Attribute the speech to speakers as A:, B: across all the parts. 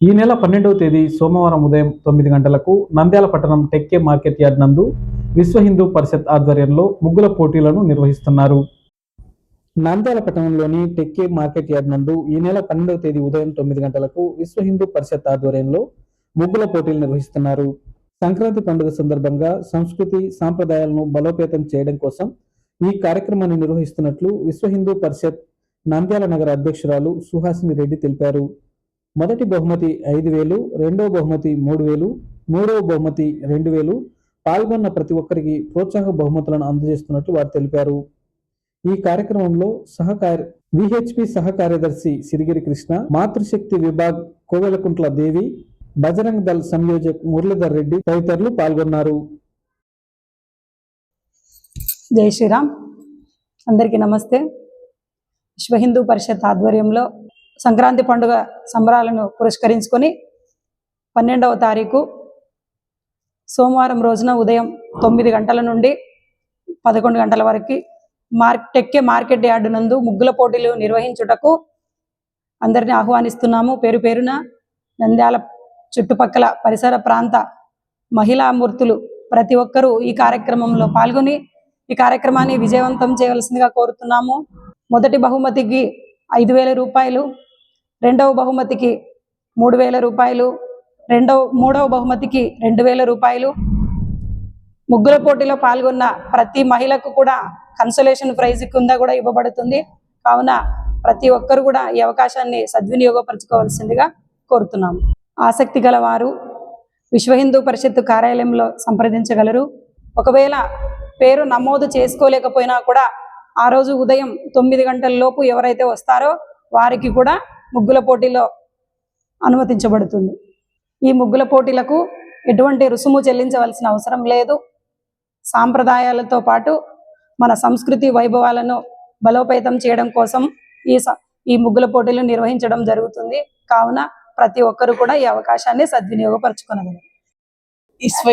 A: ఈ నెల పన్నెండవ తేదీ సోమవారం ఉదయం తొమ్మిది గంటలకు నంద్యాల పట్టణం టెక్కే మార్కెట్ యార్డ్ నందు విశ్వ హిందూ పరిషత్ ఆధ్వర్యంలో ముగ్గుల పోటీలను నిర్వహిస్తున్నారు. నంద్యాల పట్టణంలోని టెక్కే మార్కెట్ యార్డ్ నందు ఈ నెల పన్నెండవ తేదీ ఉదయం తొమ్మిది గంటలకు విశ్వ హిందూ పరిషత్ ఆధ్వర్యంలో ముగ్గుల పోటీలు నిర్వహిస్తున్నారు. సంక్రాంతి పండుగ సందర్భంగా సంస్కృతి సాంప్రదాయాలను బలోపేతం చేయడం కోసం ఈ కార్యక్రమాన్ని నిర్వహిస్తున్నట్లు విశ్వ హిందూ పరిషత్ నంద్యాల నగర అధ్యక్షురాలు సుహాసిని రెడ్డి తెలిపారు. మొదటి బహుమతి ఐదు వేలు రెండో బహుమతి మూడు వేలు మూడవ బహుమతి రెండు వేలు పాల్గొన్న ప్రతి ఒక్కరికి ప్రోత్సాహ బహుమతులను అందజేస్తున్నట్లు వారు తెలిపారు. ఈ కార్యక్రమంలో సహకార విహెచ్పి సహకార్యదర్శి సిరిగిరి కృష్ణ మాతృశక్తి విభాగ్ కోవెలకుంట్ల దేవి బజరంగ్ దళ్ సంయోజక్ మురళీధర్ రెడ్డి తదితరులు పాల్గొన్నారు.
B: జై శ్రీరామ్. అందరికీ నమస్తే. విశ్వ హిందూ పరిషత్ ఆధ్వర్యంలో సంక్రాంతి పండుగ సంబరాలను పురస్కరించుకొని పన్నెండవ తారీఖు సోమవారం రోజున ఉదయం తొమ్మిది గంటల నుండి పదకొండు గంటల వరకు మార్ టెక్కే మార్కెట్ యార్డు నందు ముగ్గుల పోటీలు నిర్వహించుటకు అందరిని ఆహ్వానిస్తున్నాము. పేరు పేరున నంద్యాల చుట్టుపక్కల పరిసర ప్రాంత మహిళా మూర్తులు ప్రతి ఒక్కరూ ఈ కార్యక్రమంలో పాల్గొని ఈ కార్యక్రమాన్ని విజయవంతం చేయవలసిందిగా కోరుతున్నాము. మొదటి బహుమతికి ఐదు వేల రూపాయలు రెండవ బహుమతికి మూడు వేల రూపాయలు రెండవ మూడవ బహుమతికి రెండు వేల రూపాయలు. ముగ్గుల పోటీలో పాల్గొన్న ప్రతి మహిళకు కూడా కన్సలేషన్ ప్రైజ్ కింద కూడా ఇవ్వబడుతుంది. కావున ప్రతి ఒక్కరు కూడా ఈ అవకాశాన్ని సద్వినియోగపరచుకోవాల్సిందిగా కోరుతున్నాము. ఆసక్తి గల వారు విశ్వ హిందూ పరిషత్తు కార్యాలయంలో సంప్రదించగలరు. ఒకవేళ పేరు నమోదు చేసుకోలేకపోయినా కూడా ఆ రోజు ఉదయం తొమ్మిది గంటల లోపు ఎవరైతే వస్తారో వారికి కూడా ముగ్గుల పోటీలో అనుమతించబడుతుంది. ఈ ముగ్గుల పోటీలకు ఎటువంటి రుసుము చెల్లించవలసిన అవసరం లేదు. సాంప్రదాయాలతో పాటు మన సంస్కృతి వైభవాలను బలోపేతం చేయడం కోసం ఈ ఈ ముగ్గుల పోటీలు నిర్వహించడం జరుగుతుంది. కావున ప్రతి ఒక్కరు కూడా ఈ అవకాశాన్ని సద్వినియోగపరచుకోనగలరు
C: ఇస్వ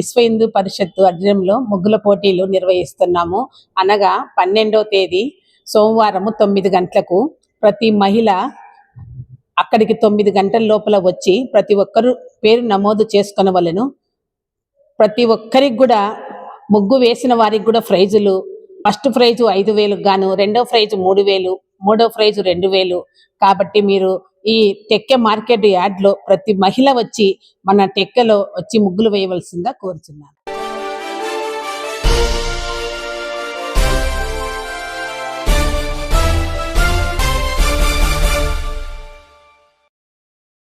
C: ఇస్వ హిందూ పరిషత్తు అధ్యయంలో ముగ్గుల పోటీలు నిర్వహిస్తున్నాము. అనగా పన్నెండో తేదీ సోమవారము తొమ్మిది గంటలకు ప్రతి మహిళ అక్కడికి తొమ్మిది గంటల లోపల వచ్చి ప్రతి ఒక్కరు పేరు నమోదు చేసుకునవలను. ప్రతి ఒక్కరికి కూడా ముగ్గు వేసిన వారికి కూడా ప్రైజులు. ఫస్ట్ ప్రైజు ఐదు వేలకు గాను రెండో ప్రైజు మూడు వేలు మూడో ప్రైజు రెండు వేలు. కాబట్టి మీరు ఈ టెక్కె మార్కెట్ యార్డ్లో ప్రతి మహిళ వచ్చి మన టెక్కలో వచ్చి ముగ్గులు వేయవలసిందిగా కోరుచున్నాను.